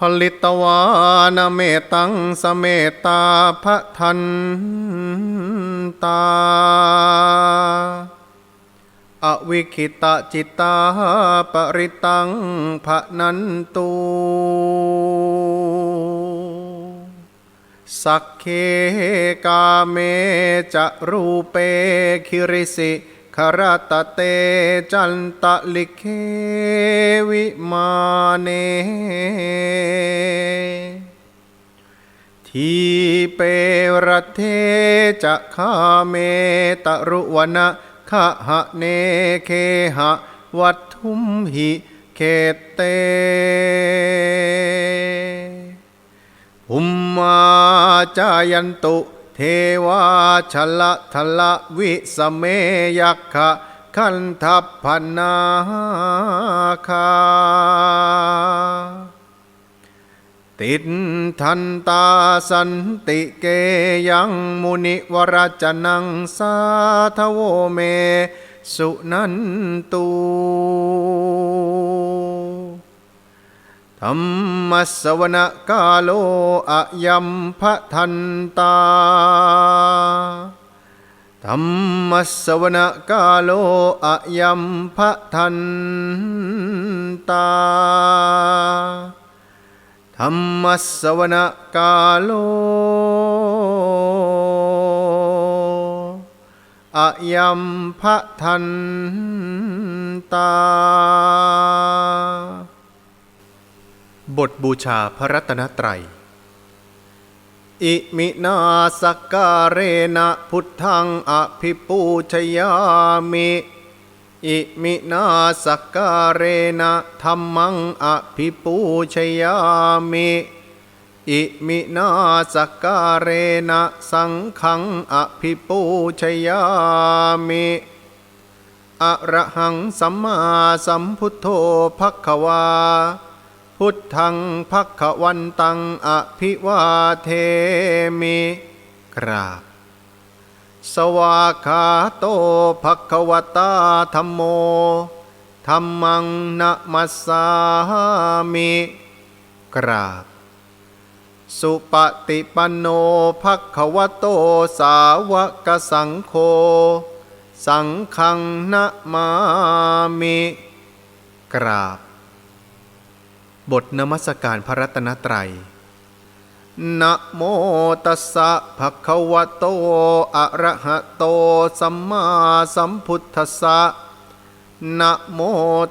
ผลิตวานเมตังสเมตาพะทันตา อวิคิตะจิตตาปริตังภะนันตุสักเคกาเมจะรูเปคิริสิคารตะเตจันตะลิเค วิมาเน ทีเปรเทจะคาเมตรุวนะคะหะเนเคหะวัตถุมหิเคเตหุมมาจายันตุ เทวาชละทละวิสเมยักขะ คันทัพพนาคา ติดทันตาสันติเกยังมุนิวรจนังสาทโวเม สุนันตูธรรมสวนกาโลอะยัมพะทันตา ธรรมสวนกาโลอะยัมพะทันตาธรรมสวนกาโลอะยัมพะทันตา บทบูชาพระรัตนตรัย อิมินาสกการเรนะพุทธังอภิปูชยามิอิมินาสกการเรนะธรรมังอภิปูชยามิอิมินาสกการเรนะสังฆังอภิปูชยามิอะระหังสัมมาสัมพุทโธภักวา พุทธังภักขวันตังอภิวาเทมิกราบ สวาคาโตภักขวตาธรรมโมธรรมังนะมัสสามิกราบ สุปฏิปันโนภักขวโตสาวกสังโฆสังฆังนะมามิกราบ บทนมัสการพระรัตนตรัย นะโมตัสสะภะคะวะโต อะระหะโต สัมมาสัมพุทธัสสะ นะโม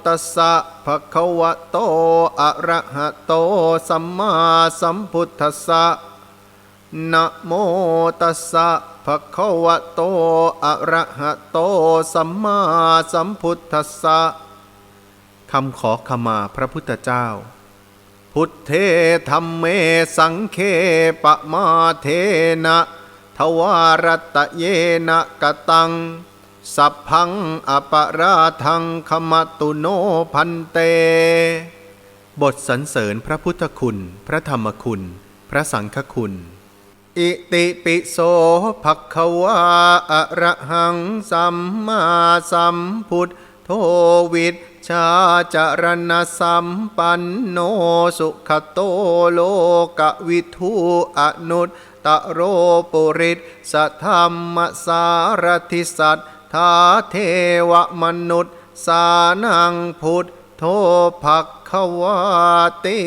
ตัสสะภะคะวะโต อะระหะโต สัมมาสัมพุทธัสสะ นะโมตัสสะภะคะวะโต อะระหะโต สัมมาสัมพุทธัสสะ คำขอขมาพระพุทธเจ้า พุทเทธรรมเมสังเคปมาเทนะทวารตะเยนะกะตัง สัพพังอปราทังขมตุโนพันเต บทสรรเสริญพระพุทธคุณ พระธรรมคุณ พระสังฆคุณ อิติปิโสภควาอระหังสัมมาสัมพุทธ โทวิชชาจารณสัมปันโนสุขโตโลกวิทูอนุตตโรปุริสสธรรมสารทิสัตทาเทวมนุษย์สานังพุทโทภักควาติ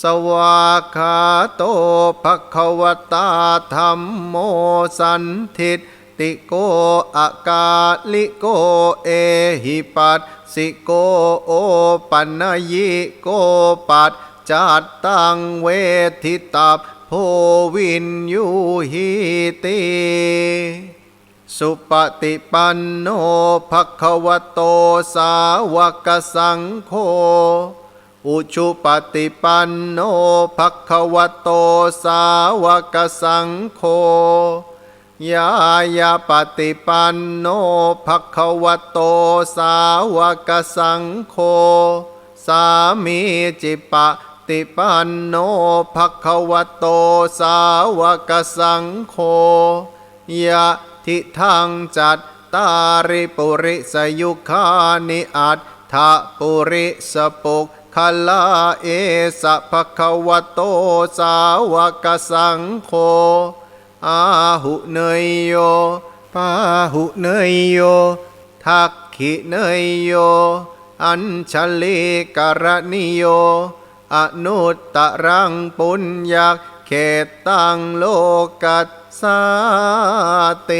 สวากาโตภควตาธรรมโมสันทิต ติโกอากาลิโกเอหิปัสสิโกโอปันยิโกปัจจัตตังเวทิตาโพวินยูหิติสุปฏิปันโนภควโตสาวกสังโฆอุชุปฏิปันโนภควโตสาวกสังโฆ ยายาปฏิปันโนภควโตสาวกสังโฆสามีจิปฏิปันโนภควโตสาวกสังโฆยะทิทังจัตตาริปุริสยุคานิอัตถปุริสปุกขคัลาเอสภะคะวะโตสาวกสังโฆ อาหุเนยโยปาหุเนยโย ทักขิเนยโย อัญชลีกรณิโย อนุตตรังปุญญาเขตตังโลกัสสาเต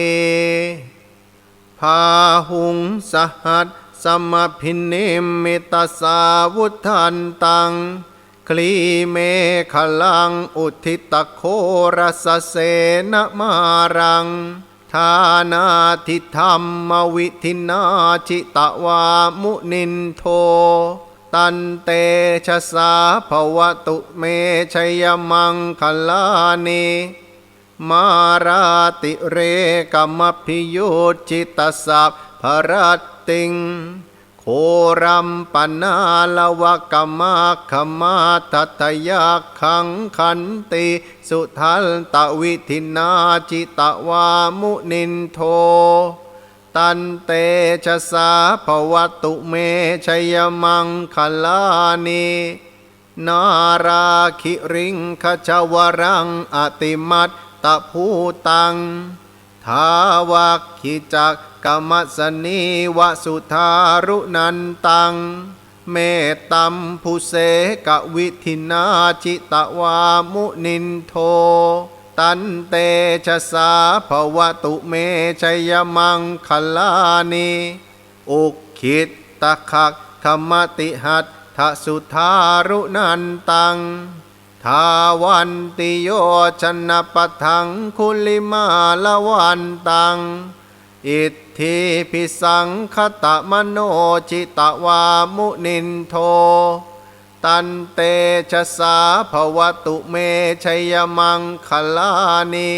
พาหุงสหัสสมพินิมิตาสาวุทันตัง คลีเมขลังอุทิตโครสเสนมารัง ทานาทิธรรมวิธินาชิตวามุนินโท ตันเตชะสาภวตุเมชยมังคลานีมาราติเรกรรมพิยุจิตสัพพรัตติง รัมปนาลวกรรมาขมาทัตยักขังขันติ สุทัลตวิธินาจิตวามุนินโท ตันเตชะสาภวตุเมชยมังคลานีนาราคิริงขจวรังอติมัตตะภูตัง ทาวักขิจัก กรรมสนีวสุธารุนันตัง เมตตัมภูเสกวิธินาจิตวามุนินโท ตันเตชะสาภวตุเมชยมังคลานีอุกขิตตะขักขมติหัตทสุธารุนันตัง ทาวันติโยชนะปะทังคุลิมาละวันตัง อิทธิพิสังคตะมโนจิตวามุนินโท ตันเตชะสาภวตุเมชยมังคลานิ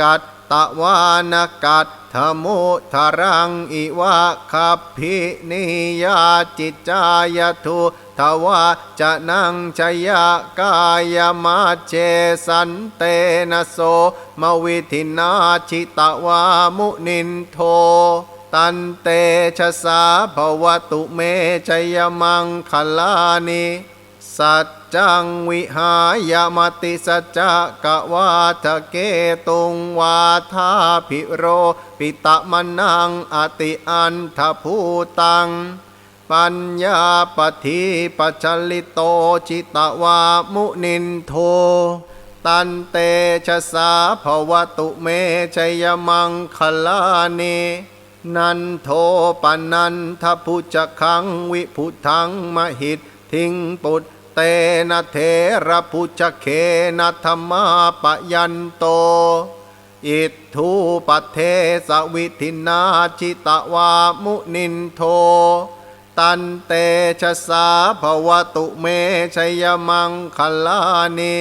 กัด ตะวานกัตถมุทรังอิวะคัพพินิยาจิตจายทุทวาจะนังชยกายมาเจสันเตนะโสมวิธินาชิตวามุนินโทตันเตชะสาภวตุเมชยมังคลานีสัจ จังวิหายมติสัจจะกะวาทะเกตุงวาทาภิโร ปิตะมนังอติอันทภูตัง ปัญญาปฏิปัจจลิโตจิตวามุนินโท ตันเตชะสาภวตุเมชยมังคลานีนันโทปนันทพุจคังวิพุทังมหิตทิงปุต เตนะเทระพุจเคนะธรรมาปยันโต อิทธุปเทสวิธินาจิตวามุนินโท ตันเตชะสาภวตุเมชยมังคลานี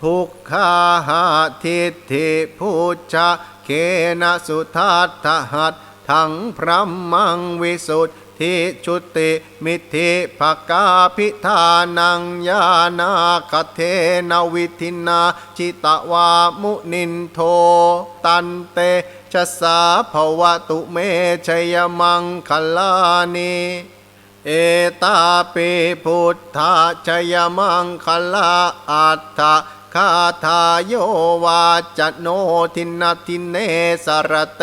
ทุกขาหาทิฏฐิพุชชะเคนะสุทัตถหัตถังพระมังวิสุทธ ทิชุติมิธิภกาพิธานังยานาคเทนวิธินาจิตวามุนินโทตันเตชะสาภวตุเมชยมังคลานีเอตาปิพุทธาชยมังคลาอัตถะคาทายโยวาจโนทินาทินเนสรเต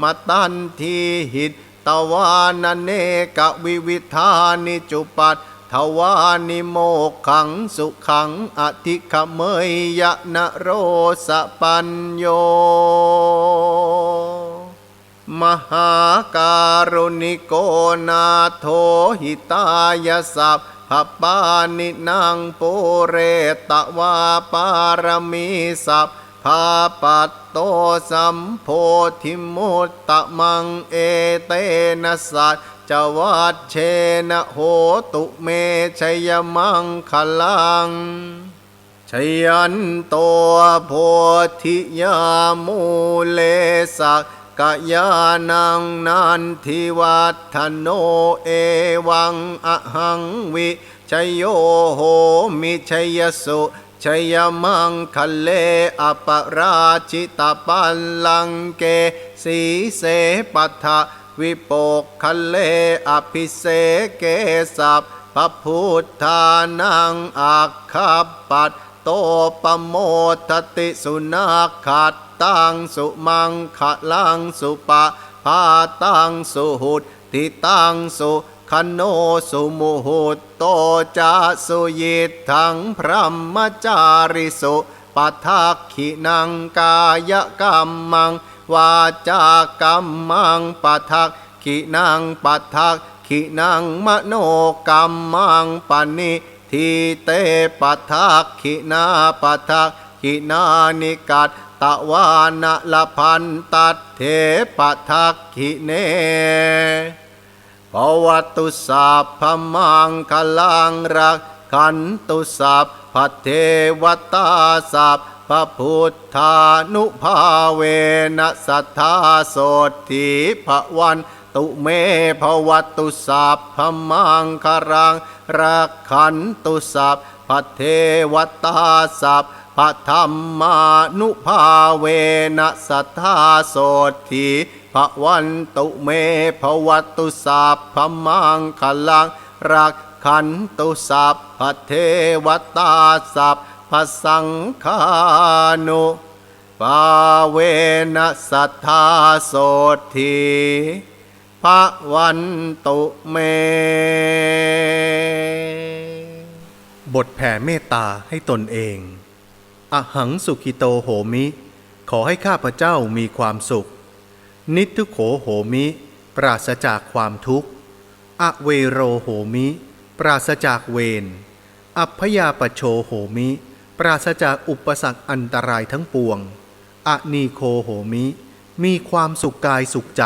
มตันทีหิต ตวานเนกวิวิธานิจุปัตทวานิโมกขังสุขังอธิขเมยยะนโรสปัญโย มหาการุณิโกนาโทหิตายสัพพปานินางปุเรตวาปารมีสัพ พาปัตโตสัมโพธิมุตตะมังเอเตนะสัจจวัดเชนะโหตุเมชยมังคลังชยันตัวโพธิยามูเลสักกยานังนันทิวัฒโนเอวังอหังวิชยโยโหมิชยสุ ชยมังคะเลอปราชิตปัลลังเก สีเสปัทะวิโปกคะเลอภิเสเกสัพพระพุทธานังอาคาปัตโตปโมทติสุนาขัดตังสุมังขลังสุปะพาตังสุหุตติตังสุ คโนสุมุหุตโตจะสุยิทังพระมจาริสุปัทักขินังกายกรรมัง วาจากรรมังปัทักขินังปัทักขินังมโนกรรมังปณิทีเตปัทักขินาปัทักขินานิกัตตะวานะละพันตัดเทปัทักขิเน ปวัตุสัพพมังคลังรักขันตุสัพพเทวตาสัพพพุทธานุภาเวนะสัทธาโสติภวันตุเมภวัตตุสัพพมังครังรักขันตุสัพพเทวตาสัพพธรรมานุภาเวนะสัทธาโสติ ภวันตุเมภวัตตุสัพพมังคลังรักขันตุสัพพเทวตาสัพพสังฆานุปาเวนะสัทธาโสติภวันตุเม บทแผ่เมตตาให้ตนเอง อหังสุขิโตโหมิ ขอให้ข้าพเจ้ามีความสุข นิทุโขโหมิ ปราศจากความทุกข์ อเวโรโหมิ ปราศจากเวร อัพยาปโชโหมิ ปราศจากอุปสรรคอันตรายทั้งปวง อนีโคโหมิ มีความสุขกายสุขใจ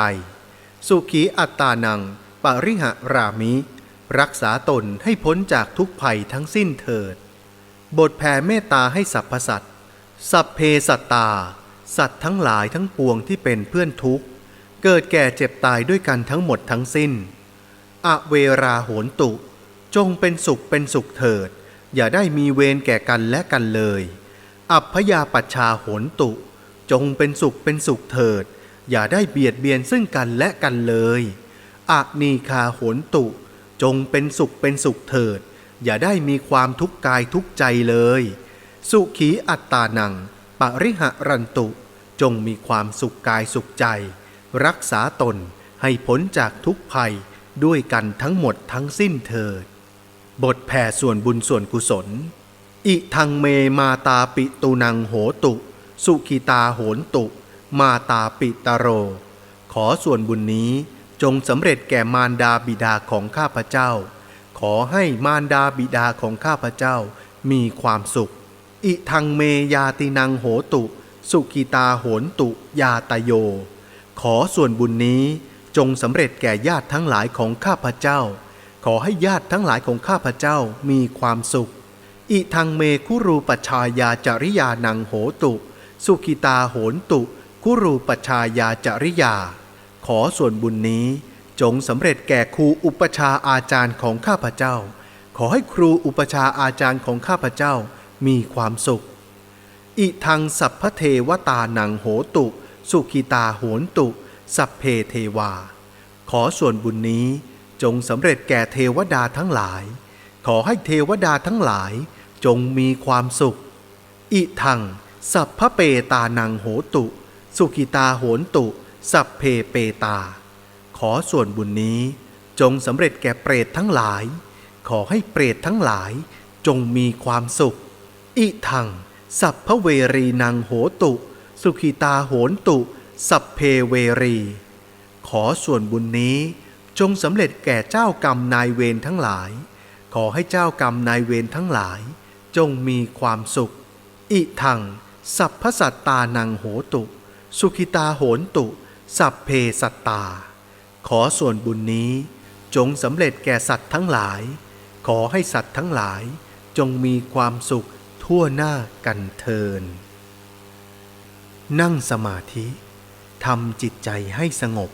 สุขีอัตตานัง ปริหะรามิ รักษาตนให้พ้นจากทุกภัยทั้งสิ้นเถิด บทแผ่เมตตาให้สรรพสัตว์สัพเพสัตตา สัตว์ทั้งหลายทั้งปวงที่เป็นเพื่อนทุกข์ เกิดแก่เจ็บตายด้วยกันทั้งหมดทั้งสิ้น อเวราโหนตุ จงเป็นสุขเป็นสุขเถิด อย่าได้มีเวรแก่กันและกันเลย อัพยาปัชชาโหนตุ จงเป็นสุขเป็นสุขเถิด อย่าได้เบียดเบียนซึ่งกันและกันเลยอะนีคาโหนตุ จงเป็นสุขเป็นสุขเถิด อย่าได้มีความทุกข์กายทุกใจเลย สุขีอัตตานัง ปริหะรันตุ จงมีความสุขกายสุขใจ รักษาตนให้พ้นจากทุกภัยด้วยกันทั้งหมดทั้งสิ้นเถิด บทแผ่ส่วนบุญส่วนกุศล อิทังเมมาตาปิตุนังโหตุ สุขิตาโหนตุ มาตาปิตโร ขอส่วนบุญนี้จงสำเร็จแก่มารดาบิดาของข้าพเจ้า ขอให้มารดาบิดาของข้าพเจ้ามีความสุข อิทังเมยาตินังโหตุ สุขิตาโหนตุยาตโย ขอส่วนบุญนี้จงสำเร็จแก่ญาติทั้งหลายของข้าพเจ้า ขอให้ญาติทั้งหลายของข้าพเจ้ามีความสุข อิทังเมคุรูปชายาจริยานังโหตุ สุขิตาโหนตุ คุรูปชายาจริยา ขอส่วนบุญนี้จงสำเร็จแก่ครูอุปชาอาจารย์ของข้าพเจ้า ขอให้ครูอุปชาอาจารย์ของข้าพเจ้า มีความสุข อิทังสัพพเทวตานังโหตุ สุขิตาโหนตุ สัพเพเทวา ขอส่วนบุญนี้จงสำเร็จแก่เทวดาทั้งหลาย ขอให้เทวดาทั้งหลายจงมีความสุข อิทัง สัพพเปตานังโหตุ สุขิตาโหนตุ สัพเพเปตา ขอส่วนบุญนี้จงสำเร็จแก่เปรตทั้งหลาย ขอให้เปรตทั้งหลายจงมีความสุข อิทัง สัพพเวรีนังโหตุ สุขิตาโหนตุ สัพเพเวรี ขอส่วนบุญนี้จงสำเร็จแก่เจ้ากรรมนายเวรทั้งหลาย ขอให้เจ้ากรรมนายเวรทั้งหลาย จงมีความสุข อิทัง สัพพสัตตานังโหตุ สุขิตาโหนตุ สัพเพสัตตา ขอส่วนบุญนี้จงสำเร็จแก่สัตว์ทั้งหลาย ขอให้สัตว์ทั้งหลายจงมีความสุข ทั่วหน้ากันเทิน นั่งสมาธิทำจิตใจให้สงบ